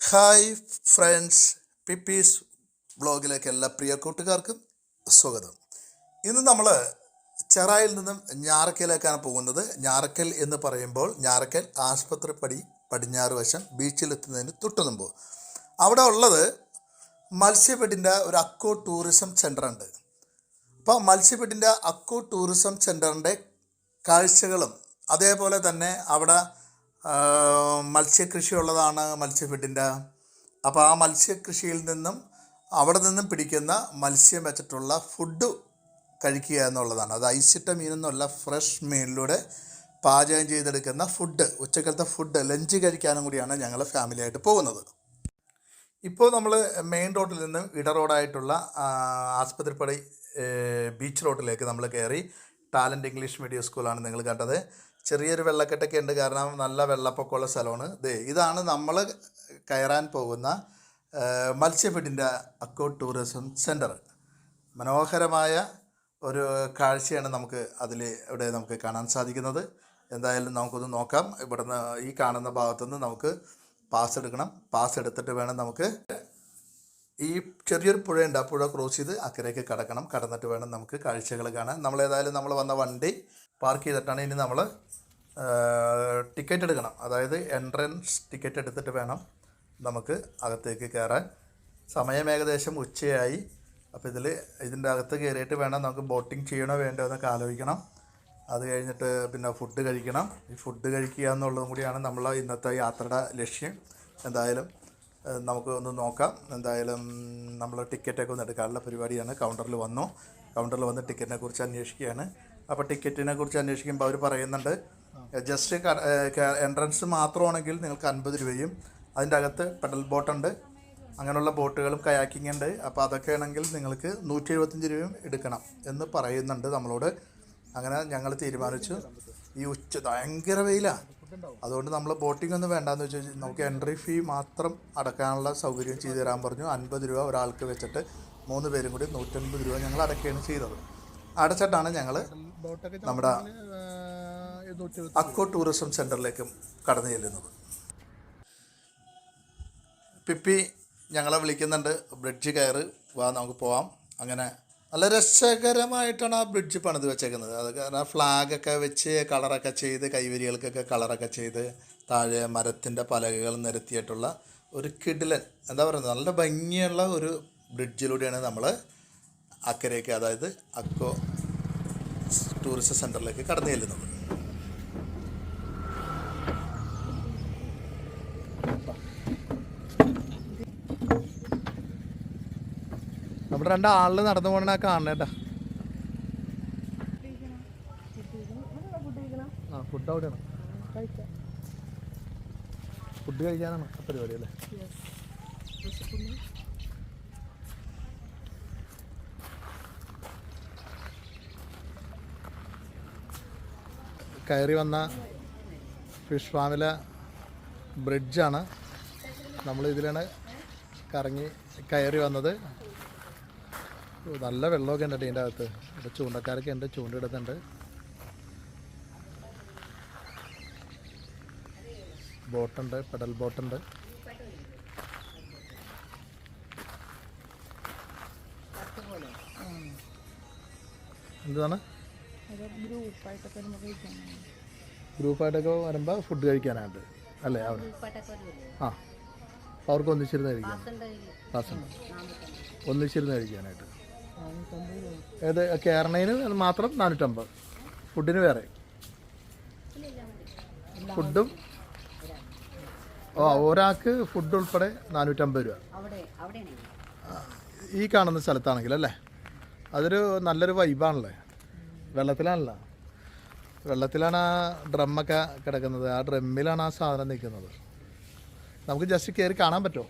Hi friends പിപ്പീസ് ബ്ലോഗിലേക്ക് എല്ലാ പ്രിയ കൂട്ടുകാർക്കും സ്വാഗതം. ഇന്ന് നമ്മൾ ചെറായിൽ നിന്നും ഞാറക്കലേക്കാണ് പോകുന്നത്. ഞാറക്കൽ എന്ന് പറയുമ്പോൾ ഞാറക്കൽ ആശുപത്രി പടി പടിഞ്ഞാറ് വശം ബീച്ചിലെത്തുന്നതിന് എത്തുന്നതിന് മുമ്പ് അവിടെ ഉള്ളത് മത്സ്യഫെഡിന്റെ ഒരു അക്കോ ടൂറിസം സെന്ററുണ്ട് അപ്പോൾ മത്സ്യഫെഡിന്റെ അക്കോ ടൂറിസം സെന്ററിന്റെ കാഴ്ചകളും അതേപോലെ തന്നെ അവിടെ മത്സ്യകൃഷി ഉള്ളതാണ് മത്സ്യഫെഡിന്റെ. അപ്പോൾ ആ മത്സ്യകൃഷിയിൽ നിന്നും അവിടെ നിന്നും പിടിക്കുന്ന മത്സ്യം വെച്ചിട്ടുള്ള ഫുഡ് കഴിക്കുക എന്നുള്ളതാണ്. അത് ഐസിട്ട മീനൊന്നുമല്ല ഫ്രഷ് മീനിലൂടെ പാചകം ചെയ്തെടുക്കുന്ന ഫുഡ് ഉച്ചക്കലത്തെ ഫുഡ് ലഞ്ച് കഴിക്കാനും കൂടിയാണ് ഞങ്ങൾ ഫാമിലിയായിട്ട് പോകുന്നത്. ഇപ്പോൾ നമ്മൾ മെയിൻ റോഡിൽ നിന്ന് ഇട റോഡായിട്ടുള്ള ആസ്പത്രിപ്പടി ബീച്ച് റോഡിലേക്ക് നമ്മൾ കയറി ടാലന്റ് ഇംഗ്ലീഷ് മീഡിയം സ്കൂളാണ് നിങ്ങൾ കണ്ടത്. ചെറിയൊരു വെള്ളക്കെട്ടൊക്കെ ഉണ്ട്. കാരണം നല്ല വെള്ളപ്പൊക്കമുള്ള സ്ഥലമാണ്. ദേ ഇതാണ് നമ്മൾ കയറാൻ പോകുന്ന മത്സ്യഫെഡിന്റെ അക്കോ ടൂറിസം സെന്റർ മനോഹരമായ ഒരു കാഴ്ചയാണ് നമുക്ക് അതിൽ ഇവിടെ നമുക്ക് കാണാൻ സാധിക്കുന്നത്. എന്തായാലും നമുക്കൊന്ന് നോക്കാം. ഇവിടുന്ന് ഈ കാണുന്ന ഭാഗത്തുനിന്ന് നമുക്ക് പാസ് എടുക്കണം. പാസ് എടുത്തിട്ട് വേണം നമുക്ക് ഈ ചെറിയൊരു പുഴയുണ്ട്. ആ പുഴ ക്രോസ് ചെയ്ത് അക്കരയ്ക്ക് കടക്കണം. കടന്നിട്ട് വേണം നമുക്ക് കാഴ്ചകൾ കാണാൻ. നമ്മൾ ഏതായാലും നമ്മൾ വന്ന വണ്ടി പാർക്ക് ചെയ്തിട്ടാണ് ഇനി നമ്മൾ ടിക്കറ്റ് എടുക്കണം. അതായത് എൻട്രൻസ് ടിക്കറ്റ് എടുത്തിട്ട് വേണം നമുക്ക് അകത്തേക്ക് കയറാൻ. സമയം ഏകദേശം ഉച്ചയായി. അപ്പോൾ ഇതിൽ ഇതിന്റെ അകത്ത് കയറിയിട്ട് വേണം നമുക്ക് ബോട്ടിംഗ് ചെയ്യണോ വേണ്ടോ എന്നൊക്കെ ആലോചിക്കണം. അത് കഴിഞ്ഞിട്ട് പിന്നെ ഫുഡ് കഴിക്കണം. ഈ ഫുഡ് കഴിക്കുക എന്നുള്ളതും കൂടിയാണ് നമ്മളെ ഇന്നത്തെ യാത്രയുടെ ലക്ഷ്യം. എന്തായാലും നമുക്ക് ഒന്ന് നോക്കാം. എന്തായാലും നമ്മൾ ടിക്കറ്റൊക്കെ ഒന്ന് എടുക്കാനുള്ള പരിപാടിയാണ്. കൗണ്ടറിൽ വന്നു. കൗണ്ടറിൽ വന്ന് ടിക്കറ്റിനെ കുറിച്ച് അന്വേഷിക്കുകയാണ്. അപ്പോൾ ടിക്കറ്റിനെ കുറിച്ച് അന്വേഷിക്കുമ്പോൾ അവർ പറയുന്നുണ്ട് ജസ്റ്റ് എൻട്രൻസ് മാത്രമാണെങ്കിൽ നിങ്ങൾക്ക് അൻപത് രൂപയും അതിന്റെ അകത്ത് പെഡൽ ബോട്ടുണ്ട്. അങ്ങനെയുള്ള ബോട്ടുകളും കയാക്കിംഗ് ഉണ്ട്. അപ്പോൾ അതൊക്കെ ആണെങ്കിൽ നിങ്ങൾക്ക് നൂറ്റി എഴുപത്തഞ്ച് രൂപയും എടുക്കണം എന്ന് പറയുന്നുണ്ട് നമ്മളോട്. അങ്ങനെ ഞങ്ങൾ തീരുമാനിച്ചു. ഈ ഉച്ച ഭയങ്കര വെയിലാണ് അതുകൊണ്ട് നമ്മൾ ബോട്ടിംഗ് ഒന്നും വേണ്ടാന്ന് വെച്ച് നമുക്ക് എൻട്രി ഫീ മാത്രം അടക്കാനുള്ള സൗകര്യം ചെയ്തു തരാൻ പറഞ്ഞു. അൻപത് രൂപ ഒരാൾക്ക് വെച്ചിട്ട് മൂന്ന് പേരും കൂടി നൂറ്റൻപത് രൂപ ഞങ്ങൾ അടക്കുകയാണ് ചെയ്തത്. അടച്ചിട്ടാണ് ഞങ്ങൾ നമ്മുടെ അക്കോ ടൂറിസം സെന്ററിലേക്കും കടന്നു ചെല്ലുന്നത്. പിപ്പി ഞങ്ങളെ വിളിക്കുന്നുണ്ട്. ബ്രിഡ്ജ് കയറ്. വാ നമുക്ക് പോവാം. അങ്ങനെ നല്ല രസകരമായിട്ടാണ് ആ ബ്രിഡ്ജ് പണിത് വെച്ചേക്കുന്നത്. അത് കാരണം ഫ്ലാഗൊക്കെ വെച്ച് കളറൊക്കെ ചെയ്ത് കൈവരികൾക്കൊക്കെ കളറൊക്കെ ചെയ്ത് താഴെ മരത്തിന്റെ പലകകൾ നിരത്തിയിട്ടുള്ള ഒരു കിടിലൻ എന്താ പറയുന്നത് നല്ല ഭംഗിയുള്ള ഒരു ബ്രിഡ്ജിലൂടെയാണ് നമ്മൾ അക്കരയ്ക്ക് അതായത് അക്കോ ടൂറിസ്റ്റ് സെന്ററിലേക്ക് കടന്നു ചെല്ലുന്നത്. നമ്മുടെ രണ്ട് ആളിൽ നടന്നു പോകണ കാണണേട്ടാ ഫുഡ് ഫുഡ് കഴിക്കാനാണ് പരിപാടി അല്ലേ? കയറി വന്ന ഫിഷ് ഫാമിലെ ബ്രിഡ്ജാണ്. നമ്മൾ ഇതിലാണ് കറങ്ങി കയറി വന്നത്. നല്ല വെള്ളമൊക്കെ ഉണ്ട് ഇതിന്റെ അകത്ത്. ഇവിടെ ചൂണ്ടക്കാരൊക്കെ ഉണ്ട് ചൂണ്ടിടുന്നുണ്ട് ബോട്ടുണ്ട് പെഡൽ ബോട്ടുണ്ട്. എന്താണ് ഗ്രൂപ്പായിട്ടൊക്കെ വരുമ്പോൾ ഫുഡ് കഴിക്കാനായിട്ട് അല്ലേ? അവിടെ. ആ. അപ്പോൾ അവർക്ക് ഒന്നിച്ചിരുന്ന് പാസ്സുണ്ട് ഒന്നിച്ചിരുന്ന് കഴിക്കാനായിട്ട്. ഏത് കേരളയിൽ മാത്രം നാനൂറ്റമ്പത്. ഫുഡിന് വേറെ. ഫുഡും ഓ ഒരാൾക്ക് ഫുഡ് ഉൾപ്പെടെ നാനൂറ്റമ്പത് രൂപ. ഈ കാണുന്ന സ്ഥലത്താണെങ്കിൽ അല്ലേ? അതൊരു നല്ലൊരു വൈബാണല്ലേ വെള്ളത്തിലാണല്ലോ. വെള്ളത്തിലാണ് ആ ഡ്രമ്മൊക്കെ കിടക്കുന്നത്. ആ ഡ്രമ്മിലാണ് ആ സാധനം നിൽക്കുന്നത്. നമുക്ക് ജസ്റ്റ് കയറി കാണാൻ പറ്റുമോ?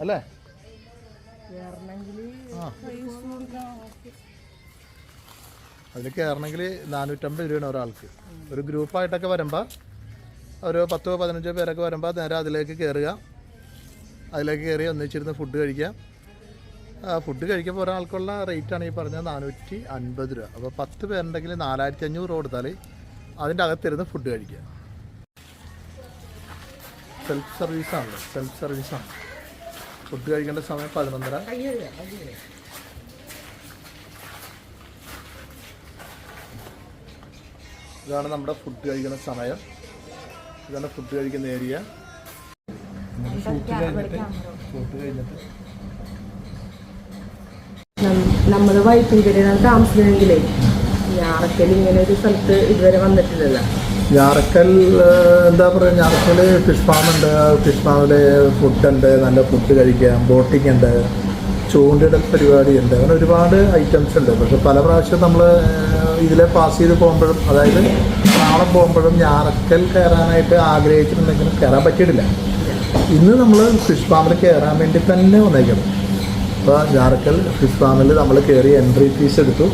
അല്ലേ? അതിൽ കയറണമെങ്കിൽ നാനൂറ്റമ്പത് രൂപയാണ് ഒരാൾക്ക്. ഒരു ഗ്രൂപ്പായിട്ടൊക്കെ വരുമ്പോൾ ഒരു പത്തോ പതിനഞ്ചോ പേരൊക്കെ വരുമ്പോൾ നേരെ അതിലേക്ക് കയറുക അതിലേക്ക് കയറി ഒന്നിച്ചിരുന്ന് ഫുഡ് കഴിക്കുക. ഫുഡ് കഴിക്കുമ്പോൾ ഒരാൾക്കുള്ള റേറ്റാണ് ഈ പറഞ്ഞത് നാനൂറ്റി അൻപത് രൂപ. അപ്പോൾ പത്ത് പേരുണ്ടെങ്കിൽ നാലായിരത്തി അഞ്ഞൂറ് രൂപ കൊടുത്താൽ അതിന്റെ അകത്തിരുന്ന് ഫുഡ് കഴിക്കുക. സെൽഫ് സർവീസാണല്ലോ സെൽഫ് സർവീസാണ് ഫുഡ് കഴിക്കേണ്ട സമയം പതിനൊന്നര. ഇതാണ് നമ്മുടെ ഫുഡ് കഴിക്കുന്ന സമയം. ഇതാണ് ഫുഡ് കഴിക്കുന്ന ഏരിയ. ഷൂട്ട് കഴിഞ്ഞിട്ട് ഷൂട്ട് കഴിഞ്ഞിട്ട്. നമ്മൾ വൈപ്പിൻകരയിലാണ് താമസിക്കണമെങ്കിലേ ഞാറക്കൽ ഇങ്ങനെ ഒരു സ്ഥലത്ത് ഇതുവരെ വന്നിട്ടില്ലല്ലോ. ഞാറക്കൽ എന്താ പറയുക ഞാറക്കൽ ഫിഷ് ഫാം ഉണ്ട്. ഫിഷ് ഫാമിൽ ഫുഡുണ്ട് നല്ല ഫുഡ് കഴിക്കാം ബോട്ടിംഗ് ഉണ്ട് ചൂണ്ടിടൽ പരിപാടിയുണ്ട് അങ്ങനെ ഒരുപാട് ഐറ്റംസ് ഉണ്ട്. പക്ഷെ പല പ്രാവശ്യം നമ്മൾ ഇതിലെ പാസ് ചെയ്ത് പോകുമ്പോഴും അതായത് നാളെ പോകുമ്പോഴും ഞാറക്കൽ കയറാനായിട്ട് ആഗ്രഹിച്ചിട്ടുണ്ടെങ്കിലും കയറാൻ പറ്റിയിട്ടില്ല. ഇന്ന് നമ്മൾ ഫിഷ് ഫാമിൽ കയറാൻ വേണ്ടി തന്നെ വന്നേക്കണം അപ്പോൾ ഞാറക്കൽ ഫിഷ് ഫാമിൽ നമ്മൾ കയറി എൻട്രി ഫീസ് എടുത്തു.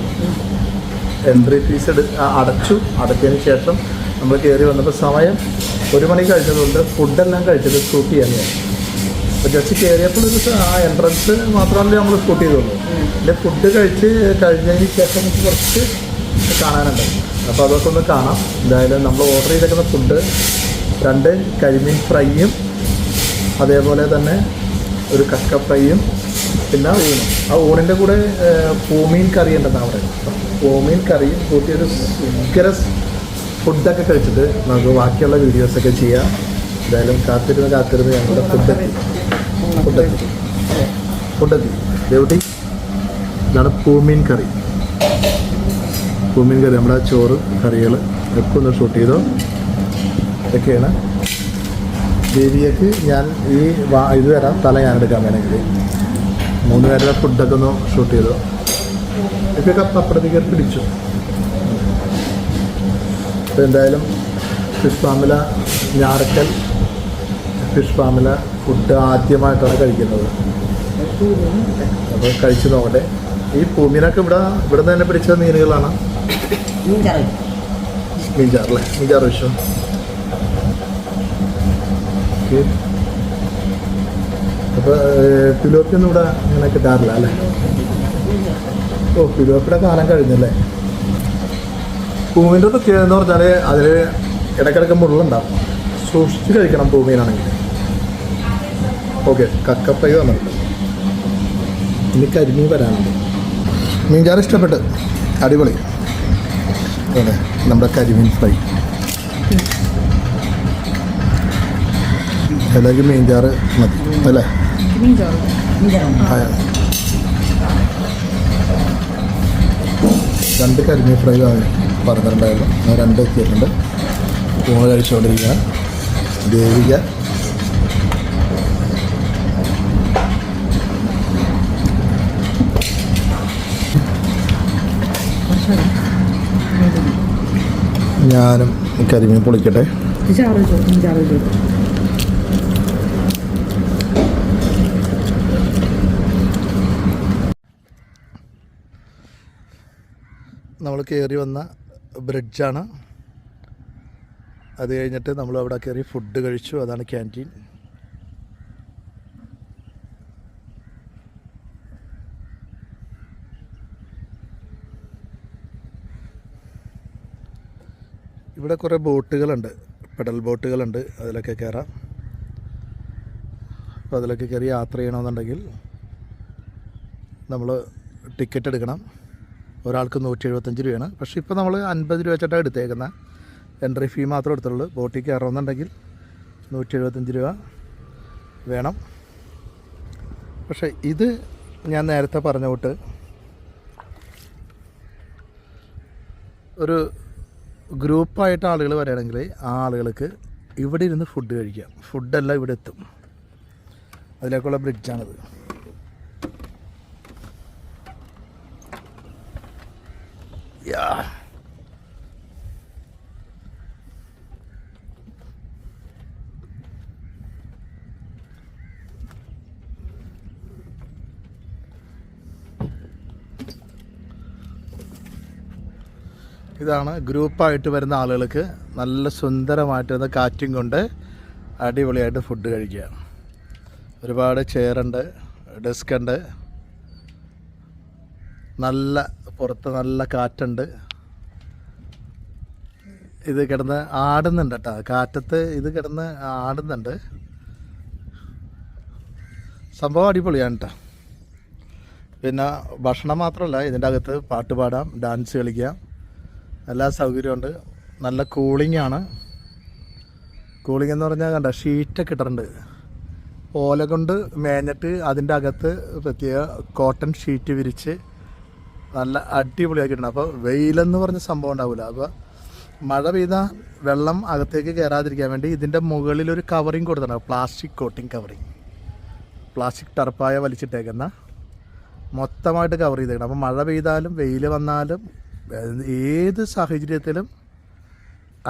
എൻട്രി ഫീസ് എടു അടച്ചു. അടച്ചതിന് ശേഷം നമ്മൾ കയറി വന്നപ്പോൾ സമയം ഒരു മണി കഴിച്ചതുകൊണ്ട് ഫുഡെല്ലാം കഴിച്ചത് സ്കൂട്ടി തന്നെയാണ് അപ്പോൾ ജസ്റ്റ് കയറിയപ്പോൾ ഒരു ആ എൻട്രൻസ് മാത്രമല്ലേ നമ്മൾ സ്കൂട്ടി ചെയ്തുള്ളൂ. പിന്നെ ഫുഡ് കഴിച്ച് കഴിഞ്ഞതിന് ശേഷം നമുക്ക് കുറച്ച് കാണാനുണ്ട് അപ്പോൾ അതൊക്കെ ഒന്ന് കാണാം. എന്തായാലും നമ്മൾ ഓർഡർ ചെയ്തേക്കുന്ന ഫുഡ് രണ്ട് കരിമീൻ ഫ്രൈയും അതേപോലെ തന്നെ ഒരു കക്ക ഫ്രൈയും പിന്നെ ഊണും. ആ ഊണിന്റെ കൂടെ പൂമീൻ കറി ഉണ്ടെന്നാണ് പറയുന്നത്. പൂമീൻ കറിയും കൂട്ടിയൊരു ഉഗ്ര ഫുഡൊക്കെ കഴിച്ചിട്ട് നമുക്ക് ബാക്കിയുള്ള വീഡിയോസൊക്കെ ചെയ്യാം. എന്തായാലും കാത്തിരുന്ന് കാത്തിരുന്ന് ഞങ്ങളുടെ ഫുഡെത്തി ഫുഡെത്തി ഫുഡെത്തി ദേവട്ടി ഇതാണ് പൂമീൻ കറി. പൂമീൻ കറി നമ്മുടെ ചോറ് കറികൾ ഒക്കെ ഒന്ന് ഷൂട്ട് ചെയ്തോ? ഇതൊക്കെയാണ്. ദേവിയക്ക് ഞാൻ ഈ വാ ഇത് തരാം. തല ഞാൻ എടുക്കാൻ വേണമെങ്കിൽ മൂന്ന് പേരുടെ ഫുഡൊക്കെ ഒന്ന് ഷൂട്ട് ചെയ്തോ? ഇതൊക്കെ അപ്പുറത്തേക്ക് പിടിച്ചു. അപ്പോൾ എന്തായാലും ഫിഷ് ഫാമില ഞാറക്കൽ ഫിഷ് ഫാമില ഫുഡ് ആദ്യമായിട്ടാണ് കഴിക്കുന്നത്. അപ്പോൾ കഴിച്ചു നോക്കട്ടെ. ഈ പൂമീനൊക്കെ ഇവിടെ ഇവിടെ തന്നെ പിടിച്ച മീനുകളാണ്. മീൻചാറല്ലേ? മീൻചാറ് വിഷം അപ്പോൾ പിലോപ്പിയൊന്നും ഇവിടെ അങ്ങനെ കിട്ടാറില്ല അല്ലേ? ഓ പിലോപ്പിയുടെ കാലം കഴിഞ്ഞല്ലേ? പൂവിന്റെ പ്രത്യേകത എന്ന് പറഞ്ഞാൽ അതിൽ ഇടയ്ക്കിടയ്ക്ക് മുള്ളുണ്ടാവും. സൂക്ഷിച്ച് കഴിക്കണം ഭൂമിയിലാണെങ്കിൽ ഓക്കെ കക്കപ്പൈ വന്നിട്ടുണ്ട്. ഇനി കരിമീൻ വരാനുണ്ട്. മീൻചാറ് ഇഷ്ടപ്പെട്ട്. അടിപൊളി. അതെ നമ്മുടെ കരിമീൻ ഫ്രൈ. അല്ലെങ്കിൽ മീൻചാറ് മതി അല്ലേ. രണ്ട് കരിമീൻ ഫ്രൈ വാങ്ങി പറഞ്ഞിട്ടുണ്ടായിരുന്നു. ഞാൻ രണ്ട് എത്തിയിട്ടുണ്ട്. ഊണ് കഴിച്ചുകൊണ്ടിരിക്കുകയാണ്. ദേവിക. ഞാനും കരിമീൻ പൊളിക്കട്ടെ. നമ്മൾ കയറി വന്ന ബ്രിഡ്ജാണ്. അത് കഴിഞ്ഞിട്ട് നമ്മൾ അവിടെ കയറി ഫുഡ് കഴിച്ചു. അതാണ് ക്യാന്റീൻ ഇവിടെ കുറേ ബോട്ടുകളുണ്ട്. പെഡൽ ബോട്ടുകളുണ്ട്. അതിലൊക്കെ കയറാം. അപ്പോൾ അതിലൊക്കെ കയറി യാത്ര ചെയ്യണമെന്നുണ്ടെങ്കിൽ നമ്മൾ ടിക്കറ്റ് എടുക്കണം. ഒരാൾക്ക് നൂറ്റി എഴുപത്തഞ്ച് രൂപയാണ്. പക്ഷേ ഇപ്പോൾ നമ്മൾ അൻപത് രൂപ വെച്ചിട്ടാണ് എടുത്തേക്കുന്നത്. എൻട്രി ഫീ മാത്രമേ എടുത്തുള്ളൂ. ബോട്ടിൽ കയറണമെന്നുണ്ടെങ്കിൽ നൂറ്റി എഴുപത്തഞ്ച് രൂപ വേണം. പക്ഷേ ഇത് ഞാൻ നേരത്തെ പറഞ്ഞ കൂട്ട് ഒരു ഗ്രൂപ്പായിട്ട് ആളുകൾ വരികയാണെങ്കിൽ ആ ആളുകൾക്ക് ഇവിടെ ഇരുന്ന് ഫുഡ് കഴിക്കാം. ഫുഡെല്ലാം ഇവിടെ എത്തും. അതിലേക്കുള്ള ബ്രിഡ്ജാണിത് യാ ഇതാണ് ഗ്രൂപ്പായിട്ട് വരുന്ന ആളുകൾക്ക് നല്ല സുന്ദരമായിട്ട് വരുന്ന കാറ്റും കൊണ്ട് അടിപൊളിയായിട്ട് ഫുഡ് കഴിക്കുക. ഒരുപാട് ചെയറുണ്ട് ഡെസ്ക് ഉണ്ട്. നല്ല പുറത്ത് നല്ല കാറ്റുണ്ട്. ഇത് കിടന്ന് ആടുന്നുണ്ട് കേട്ടോ കാറ്റത്ത് ഇത് കിടന്ന് ആടുന്നുണ്ട്. സംഭവം അടിപൊളിയാണ് കേട്ടോ പിന്നെ ഭക്ഷണം മാത്രമല്ല ഇതിന്റെ അകത്ത് പാട്ട് പാടാം ഡാൻസ് കളിക്കാം. എല്ലാ സൗകര്യമുണ്ട് നല്ല കൂളിംഗ് ആണ്. കൂളിംഗ് എന്ന് പറഞ്ഞാൽ കണ്ട ഷീറ്റൊക്കെ ഇട്ടിട്ടുണ്ട്. ഓല കൊണ്ട് മേഞ്ഞിട്ട് അതിന്റെ അകത്ത് പ്രത്യേക കോട്ടൺ ഷീറ്റ് വിരിച്ച് നല്ല അടിപൊളിയാക്കിയിട്ടുണ്ട്. അപ്പോൾ വെയിലെന്ന് പറഞ്ഞ സംഭവം ഉണ്ടാവില്ല അപ്പോൾ മഴ പെയ്താൽ വെള്ളം അകത്തേക്ക് കയറാതിരിക്കാൻ വേണ്ടി ഇതിന്റെ മുകളിൽ ഒരു കവറിങ് കൊടുത്തിട്ടുണ്ട്. പ്ലാസ്റ്റിക് കോട്ടിങ് കവറിങ് പ്ലാസ്റ്റിക് ടർപ്പായ വലിച്ചിട്ടേക്കുന്ന മൊത്തമായിട്ട് കവർ ചെയ്തേക്കണം. അപ്പോൾ മഴ പെയ്താലും വെയിൽ വന്നാലും ഏത് സാഹചര്യത്തിലും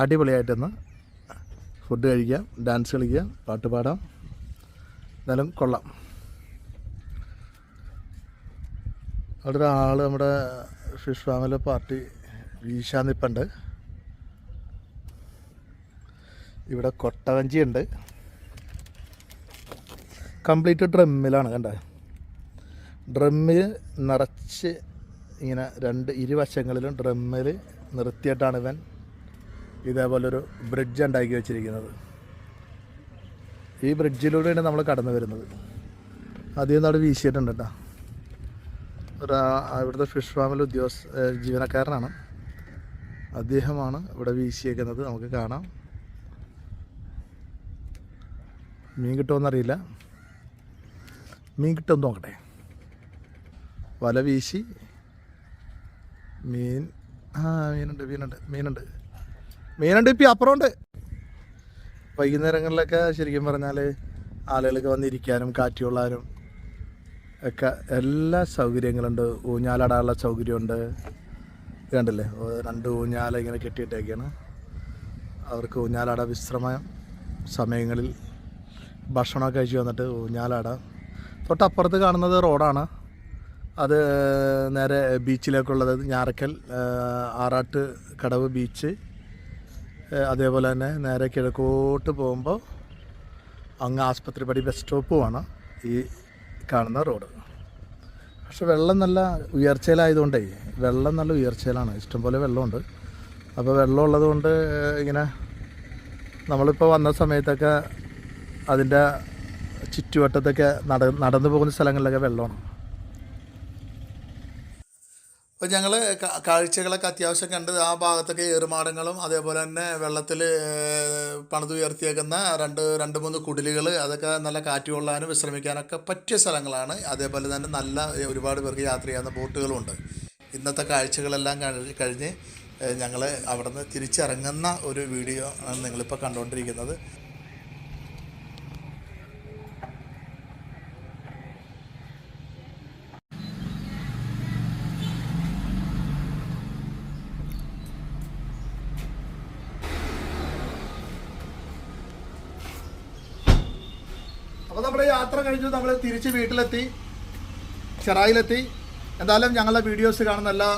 അടിപൊളിയായിട്ടൊന്ന് ഫുഡ് കഴിക്കാം ഡാൻസ് കളിക്കാം പാട്ട് പാടാം. എന്നാലും കൊള്ളാം. അവിടെ ഒരാൾ നമ്മുടെ ഫിഷ് ഫാമിലെ പാർട്ടി വീശാൻ നിൽപ്പുണ്ട് ഇവിടെ കൊട്ടവഞ്ചി ഉണ്ട് കംപ്ലീറ്റ് ഡ്രമ്മിലാണ് കണ്ടത് ഡ്രമ്മിൽ നിറച്ച് ഇങ്ങനെ രണ്ട് ഇരുവശങ്ങളിലും ഡ്രമ്മിൽ നിർത്തിയിട്ടാണ് ഇവൻ ഇതേപോലൊരു ബ്രിഡ്ജ് ഉണ്ടാക്കി വെച്ചിരിക്കുന്നത്. ഈ ബ്രിഡ്ജിലൂടെയാണ് നമ്മൾ കടന്നു വരുന്നത്. ആദ്യം അവിടെ വീശിയിട്ടുണ്ട് കേട്ടോ. ഒരു ഇവിടുത്തെ ഫിഷ് ഫാമിൽ ഉദ്യോഗസ്ഥ ജീവനക്കാരനാണ്. അദ്ദേഹമാണ് ഇവിടെ വീശിയേക്കുന്നത്. നമുക്ക് കാണാം. മീൻ കിട്ടുമെന്നറിയില്ല മീൻ കിട്ടുമെന്ന് നോക്കട്ടെ. വല വീശി. മീൻ ആ മീനുണ്ട് മീനുണ്ട് മീനുണ്ട്. മീനുണ്ട് ഇപ്പം അപ്പുറമുണ്ട്. വൈകുന്നേരങ്ങളിലൊക്കെ ശരിക്കും പറഞ്ഞാൽ ആളുകൾക്ക് വന്നിരിക്കാനും കാറ്റ് കൊള്ളാനും ഒക്കെ എല്ലാ സൗകര്യങ്ങളുണ്ട്. ഊഞ്ഞാലാടാനുള്ള സൗകര്യമുണ്ട്. കണ്ടില്ലേ? രണ്ട് ഊഞ്ഞാല ഇങ്ങനെ കെട്ടിയിട്ടേക്കാണ്. അവർക്ക് ഊഞ്ഞാലാട വിശ്രമ സമയങ്ങളിൽ ഭക്ഷണമൊക്കെ കഴിച്ച് വന്നിട്ട് ഊഞ്ഞാലാടാം. തൊട്ടപ്പുറത്ത് കാണുന്നത് റോഡാണ്. അത് നേരെ ബീച്ചിലേക്കുള്ളത് ഞാറക്കൽ ആറാട്ട് കടവ് ബീച്ച്. അതേപോലെ തന്നെ നേരെ കിഴക്കോട്ട് പോകുമ്പോൾ അങ്ങ് ആസ്പത്രിപ്പടി ബസ് സ്റ്റോപ്പുമാണ്. ഈ കാണുന്ന റോഡ്. പക്ഷെ വെള്ളം നല്ല ഉയർച്ചയിലായതുകൊണ്ടേ വെള്ളം നല്ല ഉയർച്ചയിലാണ്. ഇഷ്ടംപോലെ വെള്ളമുണ്ട്. അപ്പോൾ വെള്ളം ഉള്ളതുകൊണ്ട് ഇങ്ങനെ നമ്മളിപ്പോൾ വന്ന സമയത്തൊക്കെ അതിന്റെ ചുറ്റുവട്ടത്തൊക്കെ നട നടന്നു പോകുന്ന സ്ഥലങ്ങളിലൊക്കെ വെള്ളമാണ്. അപ്പോൾ ഞങ്ങൾ കാഴ്ചകളൊക്കെ അത്യാവശ്യം കണ്ട് ആ ഭാഗത്തൊക്കെ ഏറുമാടങ്ങളും അതേപോലെ തന്നെ വെള്ളത്തിൽ പണിതുയർത്തിയേക്കുന്ന രണ്ട് രണ്ട് മൂന്ന് കുടിലുകൾ അതൊക്കെ നല്ല കാറ്റ് കൊള്ളാനും വിശ്രമിക്കാനൊക്കെ പറ്റിയ സ്ഥലങ്ങളാണ്. അതേപോലെ തന്നെ നല്ല ഒരുപാട് പേർക്ക് യാത്ര ചെയ്യാവുന്ന ബോട്ടുകളുമുണ്ട് ഇന്നത്തെ കാഴ്ചകളെല്ലാം കഴി- കഴിഞ്ഞ് ഞങ്ങൾ അവിടുന്ന് തിരിച്ചിറങ്ങുന്ന ഒരു വീഡിയോ ആണ് നിങ്ങളിപ്പോൾ കണ്ടുകൊണ്ടിരിക്കുന്നത് അപ്പോൾ നമ്മുടെ യാത്ര കഴിഞ്ഞു നമ്മൾ തിരിച്ച് വീട്ടിലെത്തി ചെറായിലെത്തി. എന്തായാലും ഞങ്ങളുടെ വീഡിയോസ് കാണുന്ന എല്ലാ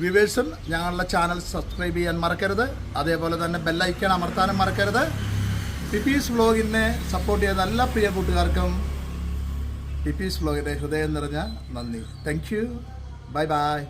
വ്യൂവേഴ്സും ഞങ്ങളുടെ ചാനൽ സബ്സ്ക്രൈബ് ചെയ്യാൻ മറക്കരുത്. അതേപോലെ തന്നെ ബെല്ലൈക്കൺ അമർത്താനും മറക്കരുത്. പിപ്പീസ് വ്ളോഗിനെ സപ്പോർട്ട് ചെയ്ത എല്ലാ പ്രിയ കൂട്ടുകാർക്കും പിപ്പീസ് വ്ളോഗിന്റെ ഹൃദയം നിറഞ്ഞ നന്ദി. Thank you bye bye